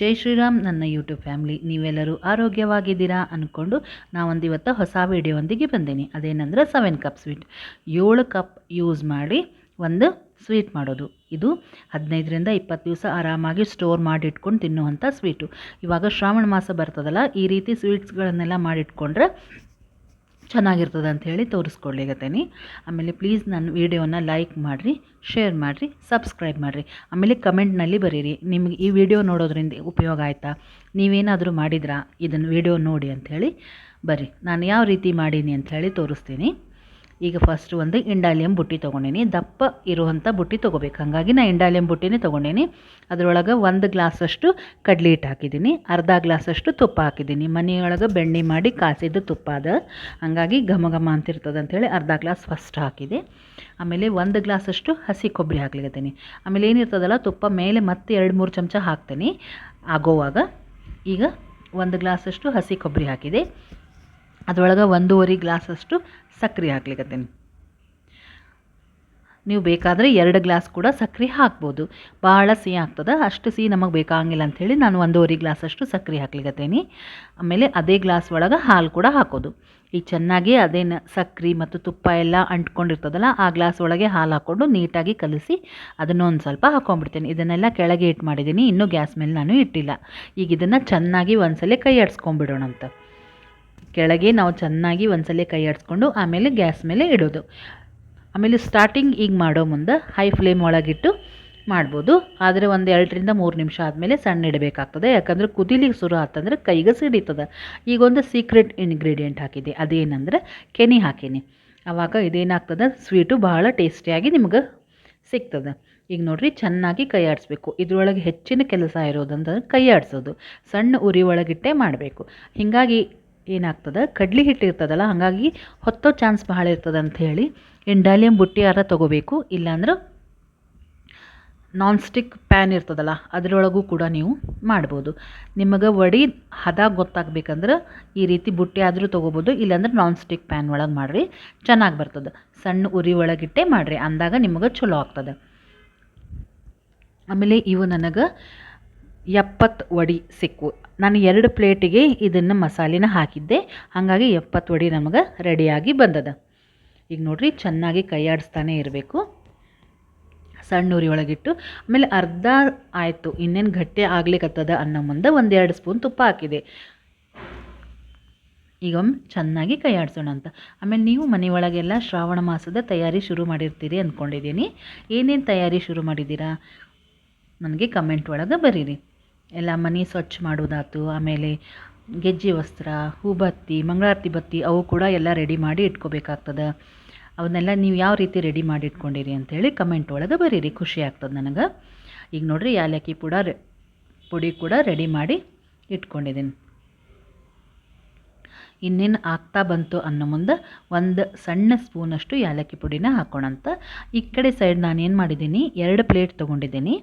ಜೈ ಶ್ರೀರಾಮ್, ನನ್ನ YouTube family ನೀವೆಲ್ಲರೂ ಆರೋಗ್ಯವಾಗಿದ್ದೀರಾ ಅಂದ್ಕೊಂಡು ನಾವೊಂದು ಇವತ್ತು ಹೊಸ ವಿಡಿಯೋವೊಂದಿಗೆ ಬಂದೀನಿ. ಅದೇನಂದ್ರೆ ಸೆವೆನ್ ಕಪ್ ಸ್ವೀಟ್ ಏಳು ಕಪ್ ಯೂಸ್ ಮಾಡಿ ಒಂದು ಸ್ವೀಟ್ ಮಾಡೋದು. ಇದು ಹದಿನೈದರಿಂದ ಇಪ್ಪತ್ತು ದಿವಸ ಆರಾಮಾಗಿ ಸ್ಟೋರ್ ಮಾಡಿ ಇಟ್ಕೊಂಡು ತಿನ್ನುವಂಥ ಸ್ವೀಟು ಇವಾಗ ಶ್ರಾವಣ ಮಾಸ ಬರ್ತದಲ್ಲ, ಈ ರೀತಿ ಸ್ವೀಟ್ಸ್ಗಳನ್ನೆಲ್ಲ ಮಾಡಿಟ್ಕೊಂಡ್ರೆ ಚೆನ್ನಾಗಿರ್ತದೆ ಹೇಳಿ ತೋರಿಸ್ಕೊಡ್ಲಿಗತ್ತೇನೆ ಆಮೇಲೆ ಪ್ಲೀಸ್ ನನ್ನ ವೀಡಿಯೋನ ಲೈಕ್ ಮಾಡಿರಿ ಶೇರ್ ಮಾಡಿರಿ ಸಬ್ಸ್ಕ್ರೈಬ್ ಮಾಡಿರಿ. ಆಮೇಲೆ ಕಮೆಂಟ್ನಲ್ಲಿ ಬರೀರಿ, ನಿಮಗೆ ಈ ವಿಡಿಯೋ ನೋಡೋದ್ರಿಂದ ಉಪಯೋಗ ಆಯಿತಾ? ನೀವೇನಾದರೂ ಮಾಡಿದ್ರಾ? ಇದನ್ನು ವಿಡಿಯೋ ನೋಡಿ ಅಂಥೇಳಿ ಬರ್ರಿ ನಾನು ಯಾವ ರೀತಿ ಮಾಡೀನಿ ಅಂಥೇಳಿ ತೋರಿಸ್ತೀನಿ. ಈಗ ಫಸ್ಟ್ ಒಂದು ಇಂಡಾಲಿಯಂ ಬುಟ್ಟಿ ತೊಗೊಂಡೀನಿ. ದಪ್ಪ ಇರುವಂಥ ಬುಟ್ಟಿ ತೊಗೋಬೇಕು. ಹಾಗಾಗಿ ನಾನು ಇಂಡಾಲಿಯಂ ಬುಟ್ಟಿನೇ ತೊಗೊಂಡೇನಿ. ಅದರೊಳಗೆ ಒಂದು ಗ್ಲಾಸಷ್ಟು ಕಡಲೆ ಹಿಟ್ಟು ಹಾಕಿದ್ದೀನಿ ಅರ್ಧ ಗ್ಲಾಸಷ್ಟು ತುಪ್ಪ ಹಾಕಿದ್ದೀನಿ ಮನೆಯೊಳಗೆ ಬೆಣ್ಣೆ ಮಾಡಿ ಕಾಸಿದ್ದು ತುಪ್ಪ ಅದ. ಹಾಗಾಗಿ ಘಮ ಘಮ ಅಂತಿರ್ತದೆ ಅಂಥೇಳಿ ಅರ್ಧ ಗ್ಲಾಸ್ ಫಸ್ಟ್ ಹಾಕಿದೆ. ಆಮೇಲೆ ಒಂದು ಗ್ಲಾಸಷ್ಟು ಹಸಿ ಕೊಬ್ಬರಿ ಹಾಕ್ಲಿಕತ್ತೀನಿ. ಆಮೇಲೆ ಏನಿರ್ತದಲ್ಲ, ತುಪ್ಪ ಮೇಲೆ ಮತ್ತೆ ಎರಡು ಮೂರು ಚಮಚ ಹಾಕ್ತೀನಿ. ಆಗೋವಾಗ ಈಗ ಒಂದು ಗ್ಲಾಸಷ್ಟು ಹಸಿ ಕೊಬ್ಬರಿ ಹಾಕಿದೆ. ಅದರೊಳಗೆ ಒಂದೂವರೆ ಗ್ಲಾಸಷ್ಟು ಸಕ್ಕರೆ ಹಾಕ್ಲಿಕ್ಕತ್ತೀನಿ ನೀವು ಬೇಕಾದರೆ ಎರಡು ಗ್ಲಾಸ್ ಕೂಡ ಸಕ್ಕರೆ ಹಾಕ್ಬೋದು. ಭಾಳ ಸಿಹಿ ಆಗ್ತದೆ, ಅಷ್ಟು ಸಿಹಿ ನಮಗೆ ಬೇಕಾಗಿಲ್ಲ ಅಂಥೇಳಿ ನಾನು ಒಂದೂವರೆ ಗ್ಲಾಸಷ್ಟು ಸಕ್ಕರೆ ಹಾಕ್ಲಿಕತ್ತೀನಿ. ಆಮೇಲೆ ಅದೇ ಗ್ಲಾಸ್ ಒಳಗೆ ಹಾಲು ಕೂಡ ಹಾಕೋದು. ಈ ಚೆನ್ನಾಗಿ ಅದೇನು ಸಕ್ಕರೆ ಮತ್ತು ತುಪ್ಪ ಎಲ್ಲ ಅಂಟ್ಕೊಂಡಿರ್ತದಲ್ಲ, ಆ ಗ್ಲಾಸ್ ಒಳಗೆ ಹಾಲು ಹಾಕ್ಕೊಂಡು ನೀಟಾಗಿ ಕಲಸಿ ಅದನ್ನು ಒಂದು ಸ್ವಲ್ಪ ಹಾಕ್ಕೊಂಡ್ಬಿಡ್ತೀನಿ ಇದನ್ನೆಲ್ಲ ಕೆಳಗೆ ಇಟ್ಟು ಮಾಡಿದ್ದೀನಿ, ಇನ್ನೂ ಗ್ಯಾಸ್ ಮೇಲೆ ನಾನು ಇಟ್ಟಿಲ್ಲ. ಈಗ ಇದನ್ನು ಚೆನ್ನಾಗಿ ಒಂದ್ಸಲ ಕೈ ಆಡಿಸ್ಕೊಂಬಿಡೋಣ ಅಂತ ಕೆಳಗೆ ನಾವು ಚೆನ್ನಾಗಿ ಒಂದ್ಸಲ ಕೈ ಆಡಿಸ್ಕೊಂಡು ಆಮೇಲೆ ಗ್ಯಾಸ್ ಮೇಲೆ ಇಡೋದು. ಆಮೇಲೆ ಸ್ಟಾರ್ಟಿಂಗ್ ಈಗ ಮಾಡೋ ಮುಂದೆ ಹೈ ಫ್ಲೇಮ್ ಒಳಗಿಟ್ಟು ಮಾಡ್ಬೋದು. ಆದರೆ ಒಂದು ಎರಡರಿಂದ ಮೂರು ನಿಮಿಷ ಆದಮೇಲೆ ಸಣ್ಣ ಇಡಬೇಕಾಗ್ತದೆ. ಯಾಕಂದರೆ ಕುದಿಲಿಗೆ ಶುರು ಆತಂದ್ರೆ ಕೈಗೆ ಸಿಡಿತದೆ. ಈಗ ಒಂದು ಸೀಕ್ರೆಟ್ ಇಂಗ್ರೀಡಿಯೆಂಟ್ ಹಾಕಿದೆ. ಅದೇನಂದ್ರೆ ಕೆನೆ ಹಾಕೀನಿ. ಆವಾಗ ಇದೇನಾಗ್ತದೆ? ಸ್ವೀಟು ಭಾಳ ಟೇಸ್ಟಿಯಾಗಿ ನಿಮ್ಗೆ ಸಿಗ್ತದೆ. ಈಗ ನೋಡಿರಿ ಚೆನ್ನಾಗಿ ಕೈ ಆಡಿಸ್ಬೇಕು. ಇದ್ರೊಳಗೆ ಹೆಚ್ಚಿನ ಕೆಲಸ ಇರೋದಂದ್ರೆ ಕೈ ಆಡಿಸೋದು. ಸಣ್ಣ ಉರಿ ಒಳಗಿಟ್ಟೆ ಮಾಡಬೇಕು. ಹೀಗಾಗಿ ಏನಾಗ್ತದೆ? ಕಡ್ಲಿ ಹಿಟ್ಟು ಇರ್ತದಲ್ಲ, ಹಾಗಾಗಿ ಹೊತ್ತೋ ಚಾನ್ಸ್ ಬಹಳ ಇರ್ತದೆ ಅಂತ ಹೇಳಿ ಇಂಡಾಲಿಯಂ ಬುಟ್ಟಿ ಆದ್ರೆ ತೊಗೋಬೇಕು? ಇಲ್ಲಾಂದ್ರೆ ನಾನ್ ಸ್ಟಿಕ್ ಪ್ಯಾನ್ ಇರ್ತದಲ್ಲ, ಅದರೊಳಗೂ ಕೂಡ ನೀವು ಮಾಡ್ಬೋದು. ನಿಮಗೆ ವಡಿ ಹದ ಗೊತ್ತಾಗಬೇಕಂದ್ರೆ ಈ ರೀತಿ ಬುಟ್ಟಿ ಆದರೂ ತೊಗೋಬೋದು, ಇಲ್ಲಾಂದ್ರೆ ನಾನ್ ಸ್ಟಿಕ್ ಪ್ಯಾನ್ ಒಳಗೆ ಮಾಡಿರಿ, ಚೆನ್ನಾಗಿ ಬರ್ತದೆ. ಸಣ್ಣ ಉರಿ ಒಳಗಿಟ್ಟೆ ಮಾಡಿರಿ, ಅಂದಾಗ ನಿಮಗೆ ಚಲೋ ಆಗ್ತದೆ. ಆಮೇಲೆ ಇವು ನನಗೆ ಎಪ್ಪತ್ತು ವಡಿ ಸಿಕ್ಕು. ನಾನು ಎರಡು ಪ್ಲೇಟಿಗೆ ಇದನ್ನು ಮಸಾಲೆನ ಹಾಕಿದ್ದೆ. ಹಾಗಾಗಿ ಎಪ್ಪತ್ತು ವಡಿ ನಮಗೆ ರೆಡಿಯಾಗಿ ಬಂದದ. ಈಗ ನೋಡಿರಿ, ಚೆನ್ನಾಗಿ ಕೈಯಾಡಿಸ್ತಾನೆ ಇರಬೇಕು. ಸಣ್ಣ ಉರಿ ಒಳಗಿಟ್ಟು, ಆಮೇಲೆ ಅರ್ಧ ಆಯಿತು. ಇನ್ನೇನು ಗಟ್ಟಿ ಆಗ್ಲಿಕ್ಕತ್ತದ ಅನ್ನೋ ಮುಂದೆ ಒಂದೆರಡು ಸ್ಪೂನ್ ತುಪ್ಪ ಹಾಕಿದೆ. ಈಗ ಚೆನ್ನಾಗಿ ಕೈ ಆಡಿಸೋಣ ಅಂತ. ಆಮೇಲೆ ನೀವು ಮನೆಯೊಳಗೆಲ್ಲ ಶ್ರಾವಣ ಮಾಸದ ತಯಾರಿ ಶುರು ಮಾಡಿರ್ತೀರಿ ಅಂದ್ಕೊಂಡಿದ್ದೀನಿ. ಏನೇನು ತಯಾರಿ ಶುರು ಮಾಡಿದ್ದೀರಾ? ನನಗೆ ಕಮೆಂಟ್ ಒಳಗೆ ಬರೀರಿ. ಎಲ್ಲ ಮನೆ ಸ್ವಚ್ಛ ಮಾಡೋದಾಯ್ತು. ಆಮೇಲೆ ಗೆಜ್ಜೆ ವಸ್ತ್ರ, ಹೂಬತ್ತಿ, ಮಂಗಳಾರತಿ ಬತ್ತಿ ಅವು ಕೂಡ ಎಲ್ಲ ರೆಡಿ ಮಾಡಿ ಇಟ್ಕೋಬೇಕಾಗ್ತದೆ. ಅವನ್ನೆಲ್ಲ ನೀವು ಯಾವ ರೀತಿ ರೆಡಿ ಮಾಡಿ ಇಟ್ಕೊಂಡಿರಿ ಅಂಥೇಳಿ ಕಮೆಂಟ್ ಒಳಗೆ ಬರೀರಿ. ಖುಷಿ ಆಗ್ತದೆ ನನಗೆ. ಈಗ ನೋಡಿರಿ ಯಾಲಕ್ಕಿ ಪುಡ ರೆ ಪುಡಿ ಕೂಡ ರೆಡಿ ಮಾಡಿ ಇಟ್ಕೊಂಡಿದ್ದೀನಿ ಇನ್ನೇನು ಆಗ್ತಾ ಬಂತು ಅನ್ನೋ ಮುಂದೆ ಒಂದು ಸಣ್ಣ ಸ್ಪೂನಷ್ಟು ಯಾಲಕ್ಕಿ ಪುಡಿನ ಹಾಕೋಣಂತ. ಈ ಕಡೆ ಸೈಡ್ ನಾನು ಏನು ಮಾಡಿದ್ದೀನಿ ಎರಡು ಪ್ಲೇಟ್ ತೊಗೊಂಡಿದ್ದೀನಿ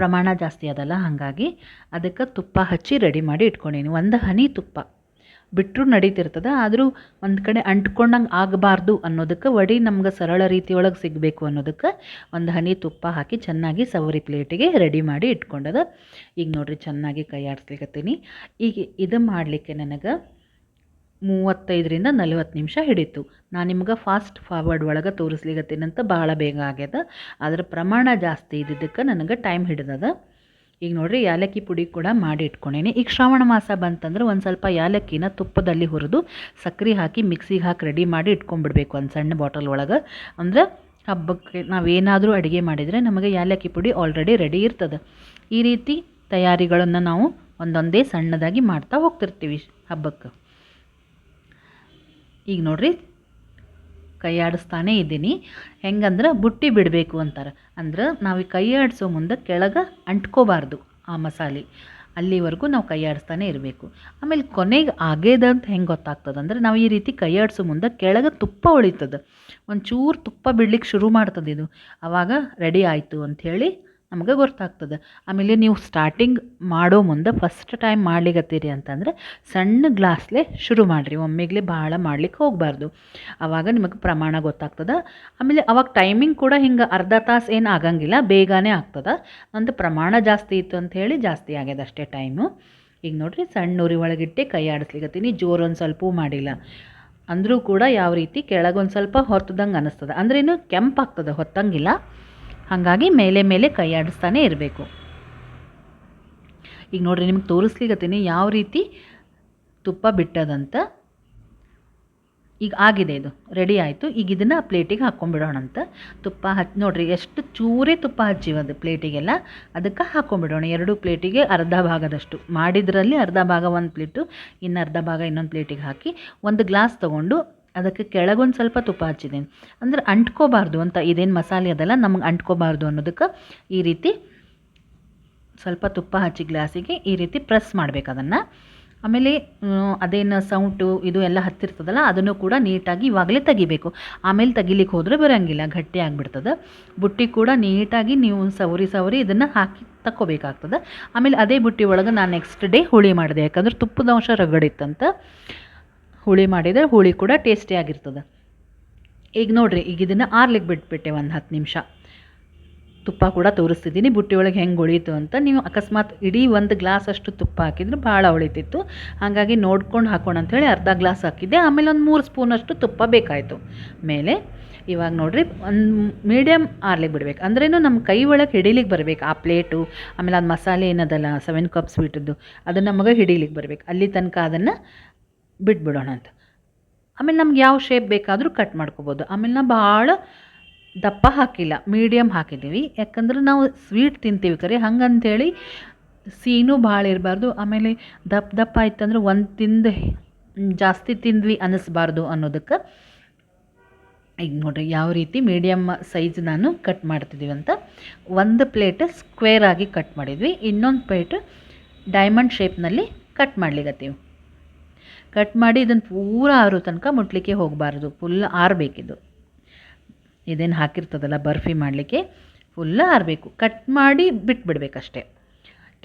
ಪ್ರಮಾಣ ಜಾಸ್ತಿ ಅದಲ್ಲ, ಹಾಗಾಗಿ ಅದಕ್ಕೆ ತುಪ್ಪ ಹಚ್ಚಿ ರೆಡಿ ಮಾಡಿ ಇಟ್ಕೊಂಡೀನಿ. ಒಂದು ಹನಿ ತುಪ್ಪ. ಬಿಟ್ಟರು ನಡೀತಿರ್ತದೆ, ಆದರೂ ಒಂದು ಕಡೆ ಅಂಟ್ಕೊಂಡಂಗೆ ಆಗಬಾರ್ದು ಅನ್ನೋದಕ್ಕೆ ವಡಿ ನಮ್ಗೆ ಸರಳ ರೀತಿಯೊಳಗೆ ಸಿಗಬೇಕು ಅನ್ನೋದಕ್ಕೆ ಒಂದು ಹನಿ ತುಪ್ಪ ಹಾಕಿ ಚೆನ್ನಾಗಿ ಸವರಿ ಪ್ಲೇಟಿಗೆ ರೆಡಿ ಮಾಡಿ ಇಟ್ಕೊಂಡದ. ಈಗ ನೋಡಿರಿ, ಚೆನ್ನಾಗಿ ಕೈ ಈಗ ಇದು ಮಾಡಲಿಕ್ಕೆ ನನಗೆ ಮೂವತ್ತೈದರಿಂದ ನಲವತ್ತು ನಿಮಿಷ ಹಿಡಿತು. ನಾನು ನಿಮ್ಗೆ ಫಾಸ್ಟ್ ಫಾರ್ವರ್ಡ್ ಒಳಗೆ ತೋರಿಸ್ಲಿಗತ್ತೀನಂತ ಭಾಳ ಬೇಗ ಆಗ್ಯದ. ಅದರ ಪ್ರಮಾಣ ಜಾಸ್ತಿ ಇದ್ದಿದ್ದಕ್ಕೆ ನನಗೆ ಟೈಮ್ ಹಿಡಿದದ. ಈಗ ನೋಡಿರಿ ಯಾಲಕ್ಕಿ ಪುಡಿ ಕೂಡ ಮಾಡಿ ಇಟ್ಕೊಂಡೇನಿ. ಈಗ ಶ್ರಾವಣ ಮಾಸ ಬಂತಂದ್ರೆ ಒಂದು ಸ್ವಲ್ಪ ಯಾಲಕ್ಕಿನ ತುಪ್ಪದಲ್ಲಿ ಹುರಿದು ಸಕ್ಕರೆ ಹಾಕಿ ಮಿಕ್ಸಿಗೆ ಹಾಕಿ ರೆಡಿ ಮಾಡಿ ಇಟ್ಕೊಂಡ್ಬಿಡ್ಬೇಕು ಒಂದು ಸಣ್ಣ ಬಾಟಲ್ ಒಳಗೆ. ಅಂದರೆ ಹಬ್ಬಕ್ಕೆ ನಾವೇನಾದರೂ ಅಡುಗೆ ಮಾಡಿದರೆ ನಮಗೆ ಯಾಲಕ್ಕಿ ಪುಡಿ ಆಲ್ರೆಡಿ ರೆಡಿ ಇರ್ತದೆ. ಈ ರೀತಿ ತಯಾರಿಗಳನ್ನು ನಾವು ಒಂದೊಂದೇ ಸಣ್ಣದಾಗಿ ಮಾಡ್ತಾ ಹೋಗ್ತಿರ್ತೀವಿ ಹಬ್ಬಕ್ಕೆ. ಈಗ ನೋಡ್ರಿ ಕೈ ಆಡಿಸ್ತಾನೇ ಇದ್ದೀನಿ. ಹೆಂಗಂದ್ರೆ ಬುಟ್ಟಿ ಬಿಡಬೇಕು ಅಂತಾರೆ. ಅಂದ್ರೆ ನಾವು ಈ ಕೈ ಆಡಿಸೋ ಮುಂದೆ ಕೆಳಗೆ ಅಂಟ್ಕೋಬಾರ್ದು ಆ ಮಸಾಲೆ. ಅಲ್ಲಿವರೆಗೂ ನಾವು ಕೈಯಾಡಿಸ್ತಾನೆ ಇರಬೇಕು. ಆಮೇಲೆ ಕೊನೆಗೆ ಆಗೇದಂತ ಹೆಂಗೆ ಗೊತ್ತಾಗ್ತದೆ? ಅಂದ್ರೆ ನಾವು ಈ ರೀತಿ ಕೈಯಾಡಿಸೋ ಮುಂದೆ ಕೆಳಗೆ ತುಪ್ಪ ಉಳಿತದೆ ಒಂಚೂರು ತುಪ್ಪ ಬಿಡ್ಲಿಕ್ಕೆ ಶುರು ಮಾಡ್ತದೆ ಇದು. ಆವಾಗ ರೆಡಿ ಆಯಿತು ಅಂಥೇಳಿ ನಮಗೆ ಗೊತ್ತಾಗ್ತದೆ. ಆಮೇಲೆ ನೀವು ಸ್ಟಾರ್ಟಿಂಗ್ ಮಾಡೋ ಮುಂದೆ ಫಸ್ಟ್ ಟೈಮ್ ಮಾಡ್ಲಿಕ್ಕತ್ತೀರಿ ಅಂತಂದರೆ ಸಣ್ಣ ಗ್ಲಾಸ್ಲೆ ಶುರು ಮಾಡಿರಿ. ಒಮ್ಮೆಗ್ಲೆ ಭಾಳ ಮಾಡ್ಲಿಕ್ಕೆ ಹೋಗಬಾರ್ದು. ಆವಾಗ ನಿಮಗೆ ಪ್ರಮಾಣ ಗೊತ್ತಾಗ್ತದೆ. ಆಮೇಲೆ ಅವಾಗ ಟೈಮಿಂಗ್ ಕೂಡ ಹಿಂಗೆ ಅರ್ಧ ತಾಸು ಏನು ಆಗಂಗಿಲ್ಲ, ಬೇಗನೆ ಆಗ್ತದೆ. ನಂದು ಪ್ರಮಾಣ ಜಾಸ್ತಿ ಇತ್ತು ಅಂತ ಹೇಳಿ ಜಾಸ್ತಿ ಆಗ್ಯದ ಅಷ್ಟೇ ಟೈಮು ಈಗ ನೋಡಿರಿ ಸಣ್ಣ ಉರಿ ಒಳಗಿಟ್ಟೆ ಕೈ ಆಡಿಸ್ಲಿಕ್ಕತ್ತೀನಿ ಜೋರು ಒಂದು ಸ್ವಲ್ಪವೂ ಮಾಡಿಲ್ಲ. ಅಂದರೂ ಕೂಡ ಯಾವ ರೀತಿ ಕೆಳಗೊಂದು ಸ್ವಲ್ಪ ಹೊತ್ತದಂಗೆ ಅನ್ನಿಸ್ತದೆ ಅಂದ್ರೇನು ಕೆಂಪಾಗ್ತದೆ ಹೊತ್ತಂಗಿಲ್ಲ. ಹಾಗಾಗಿ ಮೇಲೆ ಮೇಲೆ ಕೈ ಆಡಿಸ್ತಾನೆ ಇರಬೇಕು. ಈಗ ನೋಡ್ರಿ, ನಿಮ್ಗೆ ತೋರಿಸ್ಲಿಕತ್ತೀನಿ ಯಾವ ರೀತಿ ತುಪ್ಪ ಬಿಟ್ಟದಂತ. ಈಗ ಆಗಿದೆ ಇದು, ರೆಡಿ ಆಯಿತು. ಈಗ ಇದನ್ನು ಪ್ಲೇಟಿಗೆ ಹಾಕ್ಕೊಂಬಿಡೋಣಂತ ತುಪ್ಪ ಹಚ್ಚಿ ನೋಡ್ರಿ, ಎಷ್ಟು ಚೂರೇ ತುಪ್ಪ ಹಚ್ಚಿವದು ಪ್ಲೇಟಿಗೆಲ್ಲ. ಅದಕ್ಕೆ ಹಾಕ್ಕೊಂಬಿಡೋಣ ಎರಡು ಪ್ಲೇಟಿಗೆ ಅರ್ಧ ಭಾಗದಷ್ಟು. ಮಾಡಿದ್ರಲ್ಲಿ ಅರ್ಧ ಭಾಗ ಒಂದು ಪ್ಲೇಟು, ಇನ್ನು ಅರ್ಧ ಭಾಗ ಇನ್ನೊಂದು ಪ್ಲೇಟಿಗೆ ಹಾಕಿ ಒಂದು ಗ್ಲಾಸ್ ತೊಗೊಂಡು ಅದಕ್ಕೆ ಕೆಳಗೊಂದು ಸ್ವಲ್ಪ ತುಪ್ಪ ಹಚ್ಚಿದ್ದೀನಿ. ಅಂದ್ರೆ ಅಂಟ್ಕೋಬಾರ್ದು ಅಂತ ಇದೇನು ಮಸಾಲೆ ಅದಲ್ಲ, ನಮಗೆ ಅಂಟ್ಕೋಬಾರ್ದು ಅನ್ನೋದಕ್ಕೆ ಈ ರೀತಿ ಸ್ವಲ್ಪ ತುಪ್ಪ ಹಚ್ಚಿ ಗ್ಲಾಸಿಗೆ ಈ ರೀತಿ ಪ್ರೆಸ್ ಮಾಡಬೇಕು ಅದನ್ನು. ಆಮೇಲೆ ಅದೇನು ಸೌಂಟು ಇದು ಎಲ್ಲ ಹತ್ತಿರ್ತದಲ್ಲ, ಅದನ್ನು ಕೂಡ ನೀಟಾಗಿ ಇವಾಗಲೇ ತೆಗಿಬೇಕು. ಆಮೇಲೆ ತೆಗಿಲಿಕ್ಕೆ ಹೋದರೆ ಬರೋಂಗಿಲ್ಲ, ಗಟ್ಟಿ ಆಗಿಬಿಡ್ತದೆ. ಬುಟ್ಟಿ ಕೂಡ ನೀಟಾಗಿ ನೀವು ಸವರಿ ಸವರಿ ಇದನ್ನು ಹಾಕಿ ತಕ್ಕೋಬೇಕಾಗ್ತದೆ. ಆಮೇಲೆ ಅದೇ ಬುಟ್ಟಿ ಒಳಗೆ ನಾನು ನೆಕ್ಸ್ಟ್ ಡೇ ಹುಳಿ ಮಾಡಿದೆ, ಯಾಕಂದ್ರೆ ತುಪ್ಪದ ಅಂಶ ರಗಡಿತ್ತಂತ ಹುಳಿ ಮಾಡಿದರೆ ಹುಳಿ ಕೂಡ ಟೇಸ್ಟಿಯಾಗಿರ್ತದೆ ಈಗ ನೋಡಿರಿ, ಈಗ ಇದನ್ನು ಆರ್ಲಿಕ್ಕೆ ಬಿಟ್ಬಿಟ್ಟೆ ಒಂದು ಹತ್ತು ನಿಮಿಷ. ತುಪ್ಪ ಕೂಡ ತೋರಿಸ್ತಿದ್ದೀನಿ, ಬುಟ್ಟಿ ಒಳಗೆ ಹೆಂಗೆ ಉಳೀತು ಅಂತ. ನೀವು ಅಕಸ್ಮಾತ್ ಇಡೀ ಒಂದು ಗ್ಲಾಸ್ ಅಷ್ಟು ತುಪ್ಪ ಹಾಕಿದ್ರೆ ಭಾಳ ಉಳಿತಿತ್ತು. ಹಾಗಾಗಿ ನೋಡ್ಕೊಂಡು ಹಾಕೋಣ ಅಂಥೇಳಿ ಅರ್ಧ ಗ್ಲಾಸ್ ಹಾಕಿದ್ದೆ. ಆಮೇಲೆ ಒಂದು ಮೂರು ಸ್ಪೂನಷ್ಟು ತುಪ್ಪ ಬೇಕಾಯಿತು. ಮೇಲೆ ಇವಾಗ ನೋಡಿರಿ, ಒಂದು ಮೀಡಿಯಮ್ ಆರ್ಲಿಕ್ಕೆ ಬಿಡಬೇಕು. ಅಂದ್ರೇನು ನಮ್ಮ ಕೈ ಒಳಗೆ ಹಿಡಿಲಿಕ್ಕೆ ಬರಬೇಕು. ಆ ಪ್ಲೇಟು ಆಮೇಲೆ ಅದು ಮಸಾಲೆ ಏನದಲ್ಲ ಸೆವೆನ್ ಕಪ್ ಸ್ವೀಟದ್ದು ಅದು ನಮಗೆ ಹಿಡಿಲಿಕ್ಕೆ ಬರಬೇಕು. ಅಲ್ಲಿ ತನಕ ಅದನ್ನು ಬಿಟ್ಬಿಡೋಣ ಅಂತ. ಆಮೇಲೆ ನಮ್ಗೆ ಯಾವ ಶೇಪ್ ಬೇಕಾದರೂ ಕಟ್ ಮಾಡ್ಕೋಬೋದು. ಆಮೇಲೆ ನಾವು ಭಾಳ ದಪ್ಪ ಹಾಕಿಲ್ಲ ಮೀಡಿಯಮ್ ಹಾಕಿದ್ದೀವಿ. ಯಾಕಂದ್ರೆ ನಾವು ಸ್ವೀಟ್ ತಿಂತೀವಿ ಕರೆ. ಹಂಗಂತೇಳಿ ಸೀನು ಭಾಳ ಇರಬಾರ್ದು. ಆಮೇಲೆ ದಪ್ಪ ದಪ್ಪ ಆಯ್ತಂದ್ರೆ ಒಂದು ತಿಂದು ಜಾಸ್ತಿ ತಿಂದ್ವಿ ಅನ್ನಿಸ್ಬಾರ್ದು ಅನ್ನೋದಕ್ಕೆ ಈಗ ನೋಡಿರಿ ಯಾವ ರೀತಿ ಮೀಡಿಯಮ್ ಸೈಜ್ ನಾನು ಕಟ್ ಮಾಡ್ತಿದ್ದೀವಿ ಅಂತ. ಒಂದು ಪ್ಲೇಟ್ ಸ್ಕ್ವೇರ್ ಆಗಿ ಕಟ್ ಮಾಡಿದ್ವಿ. ಇನ್ನೊಂದು ಪ್ಲೇಟ್ ಡೈಮಂಡ್ ಶೇಪ್ನಲ್ಲಿ ಕಟ್ ಮಾಡ್ಲಿಕತ್ತೀವಿ. ಕಟ್ ಮಾಡಿ ಇದನ್ನು ಪೂರ ಆರೋ ತನಕ ಮುಟ್ಲಿಕ್ಕೆ ಹೋಗಬಾರ್ದು. ಫುಲ್ ಆರಬೇಕಿದು. ಇದೇನು ಹಾಕಿರ್ತದಲ್ಲ, ಬರ್ಫಿ ಮಾಡಲಿಕ್ಕೆ ಫುಲ್ ಆರಬೇಕು. ಕಟ್ ಮಾಡಿ ಬಿಟ್ಬಿಡ್ಬೇಕಷ್ಟೆ.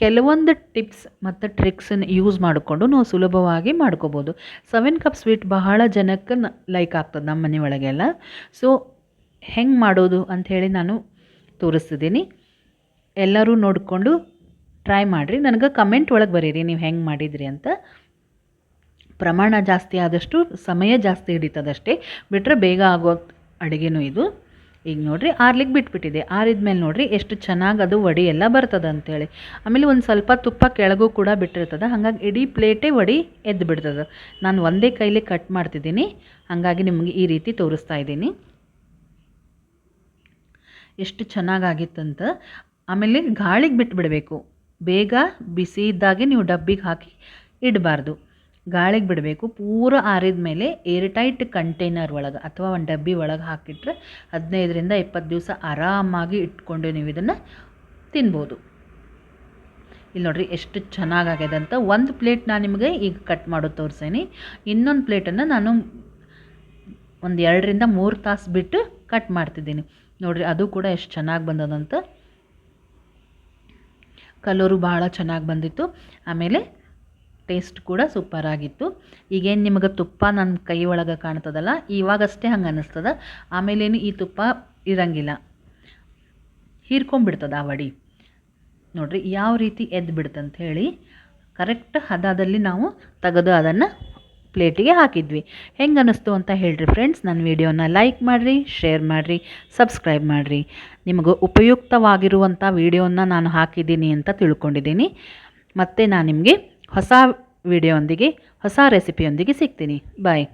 ಕೆಲವೊಂದು ಟಿಪ್ಸ್ ಮತ್ತು ಟ್ರಿಕ್ಸನ್ನು ಯೂಸ್ ಮಾಡಿಕೊಂಡು ನಾವು ಸುಲಭವಾಗಿ ಮಾಡ್ಕೋಬೋದು. ಸೆವೆನ್ ಕಪ್ ಸ್ವೀಟ್ ಬಹಳ ಜನಕ್ಕೆ ಲೈಕ್ ಆಗ್ತದೆ ನಮ್ಮ ಮನೆ ಒಳಗೆಲ್ಲ ಸೊ ಹೆಂಗೆ ಮಾಡೋದು ಅಂಥೇಳಿ ನಾನು ತೋರಿಸ್ತಿದ್ದೀನಿ ಎಲ್ಲರೂ ನೋಡಿಕೊಂಡು ಟ್ರೈ ಮಾಡಿರಿ. ನನಗೆ ಕಮೆಂಟ್ ಒಳಗೆ ಬರೀರಿ. ನೀವು ಹೆಂಗೆ ಮಾಡಿದ್ರಿ ಅಂತ. ಪ್ರಮಾಣ ಜಾಸ್ತಿ ಆದಷ್ಟು ಸಮಯ ಜಾಸ್ತಿ ಹಿಡಿತದಷ್ಟೇ ಬಿಟ್ಟರೆ ಬೇಗ ಆಗೋ ಅಡುಗೆನೂ ಇದು. ಈಗ ನೋಡಿರಿ ಆರ್ಲಿಕ್ಕೆ ಬಿಟ್ಬಿಟ್ಟಿದೆ. ಆರಿದ್ಮೇಲೆ ನೋಡಿರಿ ಎಷ್ಟು ಚೆನ್ನಾಗಿ ಅದು ವಡಿ ಎಲ್ಲ ಬರ್ತದೆ ಅಂತೇಳಿ. ಆಮೇಲೆ ಒಂದು ಸ್ವಲ್ಪ ತುಪ್ಪ ಕೆಳಗೂ ಕೂಡ ಬಿಟ್ಟಿರ್ತದೆ. ಹಾಗಾಗಿ ಇಡೀ ಪ್ಲೇಟೇ ವಡಿ ಎದ್ದು ಬಿಡ್ತದೆ. ನಾನು ಒಂದೇ ಕೈಲಿ ಕಟ್ ಮಾಡ್ತಿದ್ದೀನಿ. ಹಾಗಾಗಿ ನಿಮಗೆ ಈ ರೀತಿ ತೋರಿಸ್ತಾ ಇದ್ದೀನಿ. ಎಷ್ಟು ಚೆನ್ನಾಗಾಗಿತ್ತಂತ ಆಮೇಲೆ ಗಾಳಿಗೆ ಬಿಟ್ಬಿಡಬೇಕು. ಬೇಗ ಬಿಸಿ ಇದ್ದಾಗೆ ನೀವು ಡಬ್ಬಿಗೆ ಹಾಕಿ ಇಡಬಾರ್ದು. ಗಾಳಿಗೆ ಬಿಡಬೇಕು. ಪೂರ ಆರಿದ ಮೇಲೆ ಏರ್ ಟೈಟ್ ಕಂಟೈನರ್ ಒಳಗೆ ಅಥವಾ ಒಂದು ಡಬ್ಬಿ ಒಳಗೆ ಹಾಕಿಟ್ರೆ ಹದಿನೈದರಿಂದ ಇಪ್ಪತ್ತು ದಿವಸ ಆರಾಮಾಗಿ ಇಟ್ಕೊಂಡು ನೀವು ಇದನ್ನು ತಿನ್ಬೋದು. ಇಲ್ಲಿ ನೋಡಿರಿ ಎಷ್ಟು ಚೆನ್ನಾಗಾಗ್ಯದ ಅಂತ ಒಂದು ಪ್ಲೇಟ್ ನಾನು ನಿಮಗೆ ಈಗ ಕಟ್ ಮಾಡೋದು ತೋರಿಸೇನಿ. ಇನ್ನೊಂದು ಪ್ಲೇಟನ್ನು ನಾನು ಒಂದು ಎರಡರಿಂದ ಮೂರು ತಾಸು ಬಿಟ್ಟು ಕಟ್ ಮಾಡ್ತಿದ್ದೀನಿ. ನೋಡಿರಿ ಅದು ಕೂಡ ಎಷ್ಟು ಚೆನ್ನಾಗಿ ಬಂದದಂತ. ಕಲರು ಭಾಳ ಚೆನ್ನಾಗಿ ಬಂದಿತ್ತು. ಆಮೇಲೆ ಟೇಸ್ಟ್ ಕೂಡ ಸೂಪರ್ ಆಗಿತ್ತು. ಈಗೇನು ನಿಮಗೆ ತುಪ್ಪ ನನ್ನ ಕೈ ಒಳಗೆ ಕಾಣ್ತದಲ್ಲ, ಇವಾಗಷ್ಟೇ ಹಂಗೆ ಅನ್ನಿಸ್ತದ ಆಮೇಲೇನು ಈ ತುಪ್ಪ ಇರಂಗಿಲ್ಲ. ಹೀರ್ಕೊಂಬಿಡ್ತದೆ ಆ ವಡಿ. ನೋಡಿರಿ ಯಾವ ರೀತಿ ಎದ್ದು ಬಿಡ್ತಂತ ಹೇಳಿ, ಕರೆಕ್ಟ್ ಹದದಲ್ಲಿ ನಾವು ತೆಗೆದು ಅದನ್ನು ಪ್ಲೇಟಿಗೆ ಹಾಕಿದ್ವಿ. ಹೆಂಗೆ ಅನ್ನಿಸ್ತು ಅಂತ ಹೇಳ್ರಿ ಫ್ರೆಂಡ್ಸ್ ನನ್ನ ವಿಡಿಯೋನ ಲೈಕ್ ಮಾಡಿರಿ, ಶೇರ್ ಮಾಡಿರಿ, ಸಬ್ಸ್ಕ್ರೈಬ್ ಮಾಡಿರಿ. ನಿಮಗೆ ಉಪಯುಕ್ತವಾಗಿರುವಂಥ ವಿಡಿಯೋನ ನಾನು ಹಾಕಿದ್ದೀನಿ ಅಂತ ತಿಳ್ಕೊಂಡಿದ್ದೀನಿ. ಮತ್ತು ನಾನು ನಿಮಗೆ ಹೊಸ ವಿಡಿಯೋಂದಿಗೆ ಹೊಸ ರೆಸಿಪಿಯೊಂದಿಗೆ ಸಿಗ್ತೀನಿ. ಬಾಯ್